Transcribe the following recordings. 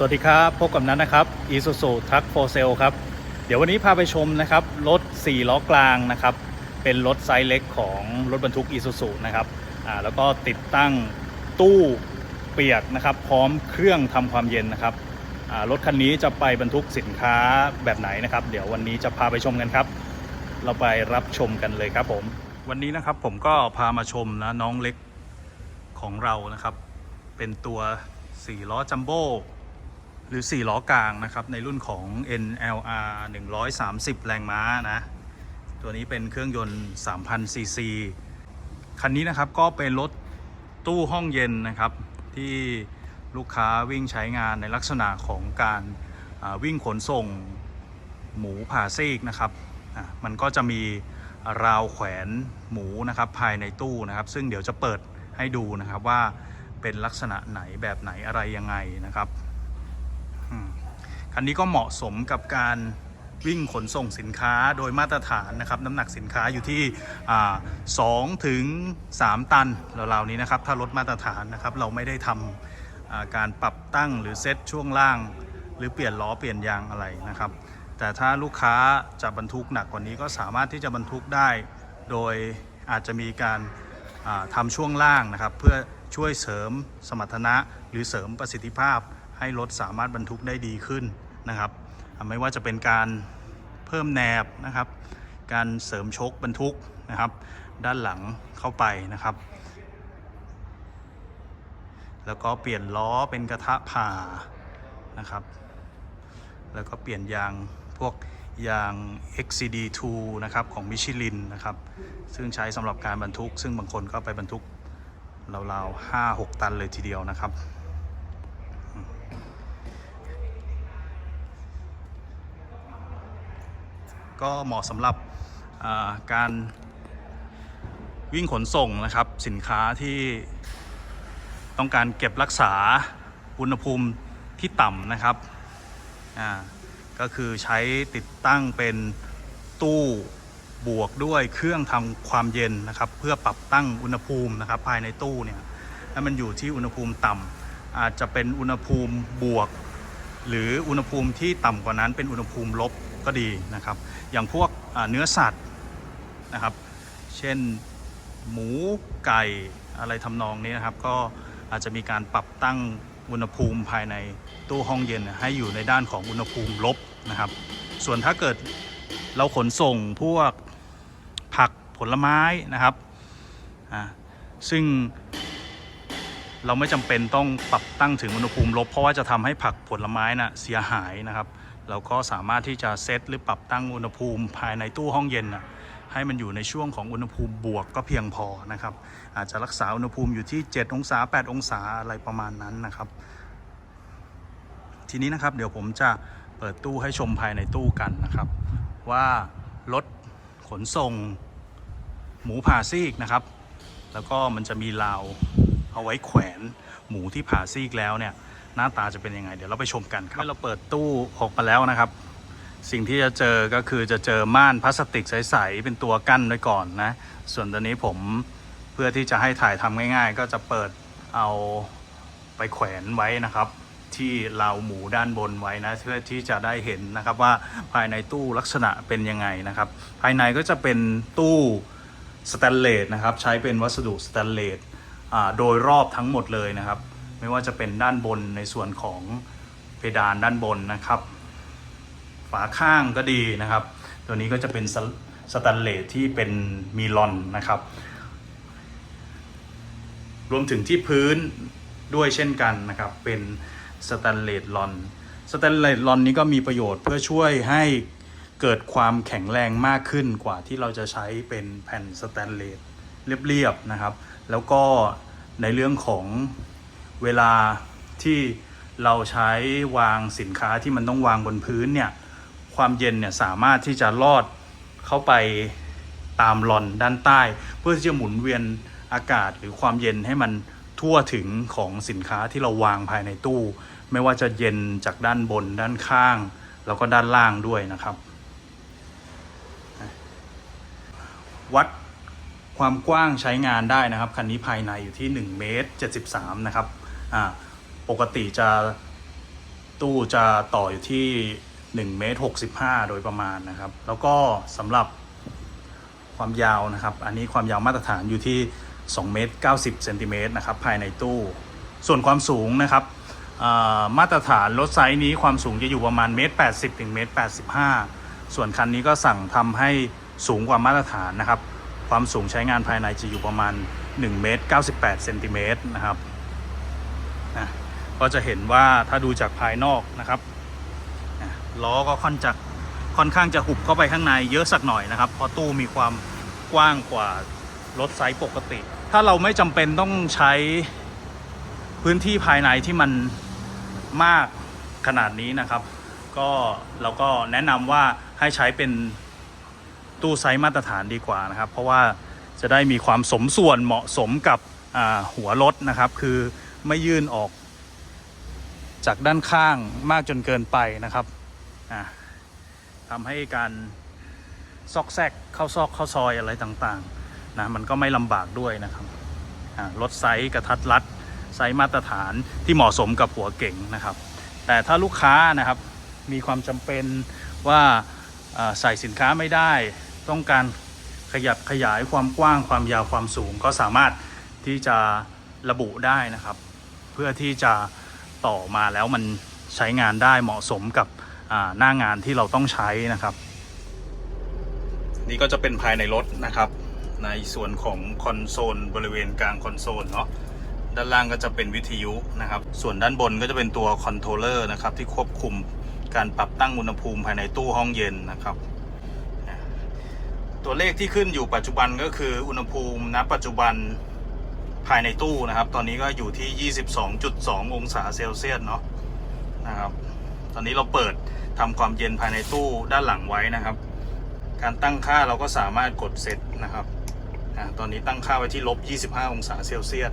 สวัสดีครับ พบกับนันนะครับ Isuzu Truck for Sale ครับ เดี๋ยววันนี้พาไปชมนะครับ รถ 4 ล้อกลางนะครับ เป็นรถไซส์เล็กของรถบรรทุก Isuzu นะครับอ่าแล้วก็ติดตั้งตู้เปียกนะครับ พร้อมเครื่องทำความเย็นนะครับอ่ารถคันนี้จะไปบรรทุกสินค้าแบบไหนนะครับ เดี๋ยววันนี้จะพาไปชมกันครับ เราไปรับชมกันเลยครับผม วันนี้นะครับผมก็พามาชมนะน้องเล็กของเรานะครับ เป็นตัว 4 ล้อจัมโบ้ หรือ 4 ล้อกลางนะครับ ในรุ่นของ NLR 130 แรงม้านะ ตัวนี้เป็นเครื่องยนต์3,000ซีซีคันนี้นะครับก็เป็นรถตู้ห้องเย็นนะครับ ที่ลูกค้าวิ่งใช้งานในลักษณะของการวิ่งขนส่งหมูผ่าซีกนะครับ มันก็จะมีราวแขวนหมูนะครับภายในตู้นะครับ ซึ่งเดี๋ยวจะเปิดให้ดูนะครับว่าเป็นลักษณะไหนแบบไหนอะไรยังไงนะครับ คันนี้ก็เหมาะสมกับการวิ่งขนส่งสินค้าโดยมาตรฐานนะครับน้ำหนักสินค้าอยู่ที่อ่า2ถึง3ตันราวๆนี้นะครับ ถ้ารถมาตรฐานนะครับ เราไม่ได้ทำการปรับตั้งหรือเซตช่วงล่าง หรือเปลี่ยนล้อเปลี่ยนยางอะไรนะครับ แต่ถ้าลูกค้าจะบรรทุกหนักกว่านี้ก็สามารถที่จะบรรทุกได้ โดยอาจจะมีการทำช่วงล่างนะครับ เพื่อช่วยเสริมสมรรถนะหรือเสริมประสิทธิภาพ ให้รถสามารถบรรทุกได้ดีขึ้นนะครับ ไม่ว่าจะเป็นการเพิ่มแนบนะครับ การเสริมชกบรรทุกนะครับ ด้านหลังเข้าไปนะครับ แล้วก็เปลี่ยนล้อเป็นกระทะผ่านะครับ แล้วก็เปลี่ยนยางพวกยาง XCD2 นะครับของมิชลินนะครับ ซึ่งใช้สำหรับการบรรทุก ซึ่งบางคนก็ไปบรรทุกราวๆ5-6 ตันเลยทีเดียวนะครับ ก็เหมาะสำหรับการวิ่งขนส่งนะครับ สินค้าที่ต้องการเก็บรักษาอุณหภูมิที่ต่ำนะครับอ่าก็คือใช้ติดตั้งเป็นตู้บวกด้วยเครื่องทำความเย็นนะครับ เพื่อปรับตั้งอุณหภูมินะครับภายในตู้เนี่ยให้มันอยู่ที่อุณหภูมิต่ำอาจจะเป็นอุณหภูมิบวก หรืออุณหภูมิที่ต่ำกว่านั้นเป็นอุณหภูมิลบก็ดีนะครับ อย่างพวกเนื้อสัตว์นะครับ เช่นหมูไก่อะไรทำนองนี้นะครับ ก็อาจจะมีการปรับตั้งอุณหภูมิภายในตู้ห้องเย็นให้อยู่ในด้านของอุณหภูมิลบนะครับ ส่วนถ้าเกิดเราขนส่งพวกผักผลไม้นะครับ ซึ่ง เราไม่จำเป็นต้องปรับตั้งถึงอุณหภูมิลบ เพราะว่าจะทำให้ผักผลไม้น่ะเสียหายนะครับ เราก็สามารถที่จะเซตหรือปรับตั้งอุณหภูมิภายในตู้ห้องเย็นน่ะให้มันอยู่ในช่วงของอุณหภูมิบวกก็เพียงพอนะครับ อาจจะรักษาอุณหภูมิอยู่ที่ 7 องศา 8 องศาอะไรประมาณนั้นนะครับ ทีนี้นะครับเดี๋ยวผมจะเปิดตู้ให้ชมภายในตู้กันนะครับ ว่ารถขนส่งหมูผ่าซีกนะครับ แล้วก็มันจะมีราว เอาไว้แขวนหมูที่ผ่าซีกแล้วเนี่ย หน้าตาจะเป็นยังไง เดี๋ยวเราไปชมกันครับเมื่อเราเปิดตู้ออกมาแล้วนะครับ สิ่งที่จะเจอก็คือจะเจอม่านพลาสติกใสๆเป็นตัวกั้นไว้ก่อนนะ ส่วนตัวนี้ผมเพื่อที่จะให้ถ่ายทำง่ายๆ ก็จะเปิดเอาไปแขวนไว้นะครับ ที่ราวหมูด้านบนไว้นะเพื่อที่จะได้เห็นนะครับว่าภายในตู้ลักษณะเป็นยังไงนะครับ ภายในก็จะเป็นตู้สแตนเลสนะครับ ใช้เป็นวัสดุสแตนเลสอ่า โดยรอบทั้งหมดเลยนะครับ ไม่ว่าจะเป็นด้านบนในส่วนของเพดานด้านบนนะครับ ฝาข้างก็ดีนะครับ ตัวนี้ก็จะเป็นสสแตนเลสที่เป็นมีลอนนะครับ รวมถึงที่พื้นด้วยเช่นกันนะครับ เป็นสแตนเลสลอนสแตนเลสลอนนี้ก็มีประโยชน์เพื่อช่วยให้เกิดความแข็งแรงมากขึ้นกว่าที่เราจะใช้เป็นแผ่นสแตนเลสเรียบๆนะครับ แล้วก็ในเรื่องของเวลาที่เราใช้วางสินค้าที่มันต้องวางบนพื้นเนี่ยความเย็นเนี่ยสามารถที่จะลอดเข้าไปตามหลอนด้านใต้ เพื่อที่จะหมุนเวียนอากาศหรือความเย็นให้มันทั่วถึงของสินค้าที่เราวางภายในตู้ ไม่ว่าจะเย็นจากด้านบนด้านข้าง แล้วก็ด้านล่างด้วยนะครับ วัด ความกว้างใช้งานได้นะครับ คันนี้ภายในอยู่ที่1เมตร73 นะครับอ่าปกติจะตู้จะต่ออยู่ที่1เมตร65 โดยประมาณนะครับ แล้วก็สำหรับความยาวนะครับ อันนี้ความยาวมาตรฐานอยู่ที่2เมตร90เซนติเมตรนะครับภายในตู้ ส่วนความสูงนะครับอ่ามาตรฐานรถไซส์นี้ความสูงจะอยู่ประมาณเมตร80ถึงเมตร85 ส่วนคันนี้ก็สั่งทำให้สูงกว่ามาตรฐานนะครับ ความสูงใช้งานภายในจะอยู่ประมาณ1เมตร98เซนติเมตรนะครับนะก็จะเห็นว่าถ้าดูจากภายนอกนะครับล้อก็ค่อนจะค่อนข้างจะหุบเข้าไปข้างในเยอะสักหน่อยนะครับเพราะตู้มีความกว้างกว่ารถไซส์ปกติ ถ้าเราไม่จำเป็นต้องใช้พื้นที่ภายในที่มันมากขนาดนี้นะครับ ก็เราก็แนะนำว่าให้ใช้เป็น ตู้ไซส์มาตรฐานดีกว่านะครับ เพราะว่าจะได้มีความสมส่วนเหมาะสมกับหัวรถนะครับ คือไม่ยื่นออกจากด้านข้างมากจนเกินไปนะครับทำให้การซอกแซกเข้าซอกเข้าซอยอะไรต่างๆนะมันก็ไม่ลำบากด้วยนะครับรถไซส์กระทัดรัดไซส์มาตรฐานที่เหมาะสมกับหัวเก่งนะครับ แต่ถ้าลูกค้านะครับมีความจำเป็นว่าใส่สินค้าไม่ได้ ต้องการขยับขยายความกว้างความยาวความสูง ก็สามารถที่จะระบุได้นะครับ เพื่อที่จะต่อมาแล้วมันใช้งานได้เหมาะสมกับหน้างานที่เราต้องใช้นะครับ นี่ก็จะเป็นภายในรถนะครับ ในส่วนของคอนโซลบริเวณกลางคอนโซลเนาะด้านล่างก็จะเป็นวิทยุนะครับ ส่วนด้านบนก็จะเป็นตัวคอนโทรลเลอร์นะครับที่ควบคุมการปรับตั้งอุณหภูมิภายในตู้ห้องเย็นนะครับ ตัวเลขที่ขึ้นอยู่ปัจจุบันก็คืออุณหภูมิณปัจจุบันภายในตู้นะครับ ตอนนี้ก็อยู่ที่ 22.2 องศาเซลเซียสเนาะนะครับ ตอนนี้เราเปิดทำความเย็นภายในตู้ด้านหลังไว้นะครับ การตั้งค่าเราก็สามารถกดเซตนะครับอ่าตอนนี้ตั้งค่าไว้ที่ลบ 25 องศาเซลเซียส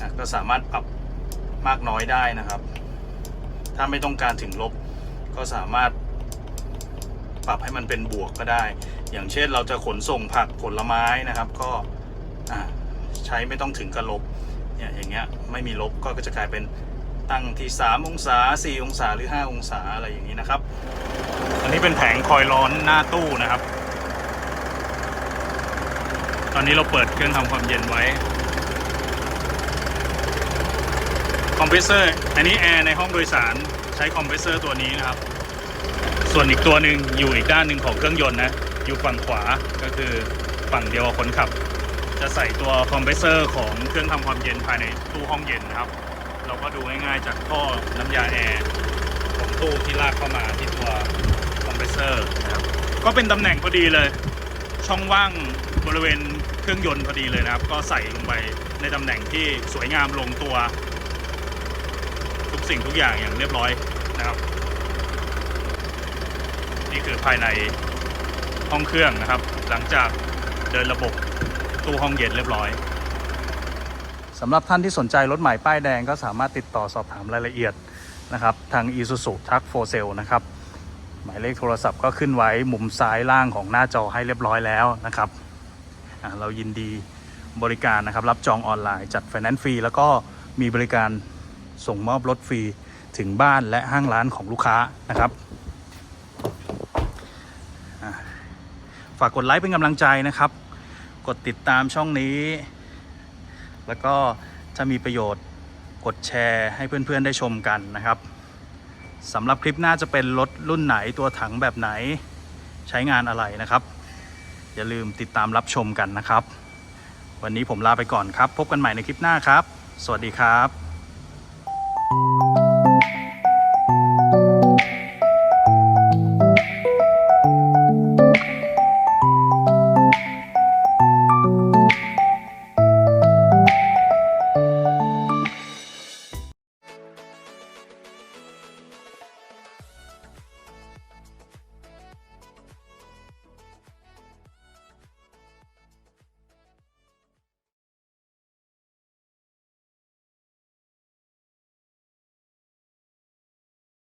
อะก็สามารถปรับมากน้อยได้นะครับ ถ้าไม่ต้องการถึงลบก็สามารถ ปรับให้มันเป็นบวกก็ได้ อย่างเช่นเราจะขนส่งผักผลไม้นะครับ ก็ใช้ไม่ต้องถึงกับลบเนี่ยอย่างเงี้ยไม่มีลบก็จะกลายเป็นตั้งที่ 3 องศา 4 องศาหรือ 5 องศาอะไรอย่างนี้นะครับ อันนี้เป็นแผงคอยล์ร้อนหน้าตู้นะครับ ตอนนี้เราเปิดเครื่องทำความเย็นไว้ คอมเพรสเซอร์ อันนี้แอร์ในห้องโดยสารใช้คอมเพรสเซอร์ตัวนี้นะครับ ส่วนอีกตัวหนึ่งอยู่อีกด้านหนึ่งของเครื่องยนต์นะ อยู่ฝั่งขวาก็คือฝั่งเดียวกับคนขับ จะใส่ตัวคอมเพรสเซอร์ของเครื่องทำความเย็นภายในตู้ห้องเย็นนะครับ เราก็ดูง่ายๆจากท่อน้ำยาแอร์ของตู้ที่ลากเข้ามาที่ตัวคอมเพรสเซอร์นะครับก็เป็นตำแหน่งพอดีเลย ช่องว่างบริเวณเครื่องยนต์พอดีเลยนะครับ ก็ใส่ลงไปในตำแหน่งที่สวยงามลงตัว ทุกสิ่งทุกอย่างอย่างเรียบร้อยนะครับ นี่คือภายในห้องเครื่องนะครับ หลังจากเดินระบบตู้ห้องเย็นเรียบร้อยสำหรับท่านที่สนใจรถใหม่ป้ายแดงก็สามารถติดต่อสอบถามรายละเอียดนะครับ ทาง Isuzu Truck for Sale นะครับ หมายเลขโทรศัพท์ก็ขึ้นไว้มุมซ้ายล่างของหน้าจอให้เรียบร้อยแล้วนะครับ เรายินดีบริการนะครับ รับจองออนไลน์จัดไฟแนนซ์ฟรี แล้วก็มีบริการส่งมอบรถฟรีถึงบ้านและห้างร้านของลูกค้านะครับอ่า ฝากกดไลค์เป็นกำลังใจนะครับ กดติดตามช่องนี้ แล้วก็ถ้ามีประโยชน์กดแชร์ให้เพื่อนๆได้ชมกันนะครับสำหรับคลิปหน้าจะเป็นรถรุ่นไหนตัวถังแบบไหนใช้งานอะไรนะครับ อย่าลืมติดตามรับชมกันนะครับ วันนี้ผมลาไปก่อนครับ พบกันใหม่ในคลิปหน้าครับ สวัสดีครับ